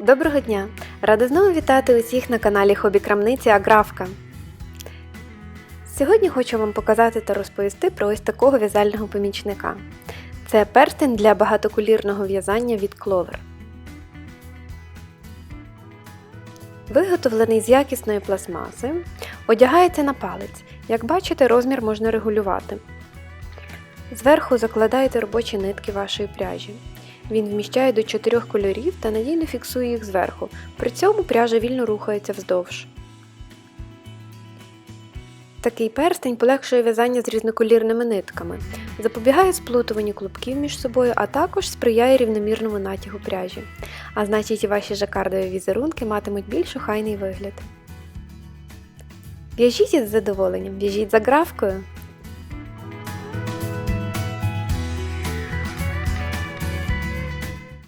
Доброго дня! Рада знову вітати усіх на каналі Хобі Крамниці Аграфка. Сьогодні хочу вам показати та розповісти про ось такого в'язального помічника. Це перстень для багатокулірного в'язання від Clover. Виготовлений з якісної пластмаси, одягається на палець. Як бачите, розмір можна регулювати. Зверху закладаєте робочі нитки вашої пряжі. Він вміщає до 4 кольорів та надійно фіксує їх зверху. При цьому пряжа вільно рухається вздовж. Такий перстень полегшує в'язання з різноколірними нитками, запобігає сплутуванню клубків між собою, а також сприяє рівномірному натягу пряжі. А значить і ваші жакардові візерунки матимуть більш охайний вигляд. В'яжіть із задоволенням, в'яжіть за графкою.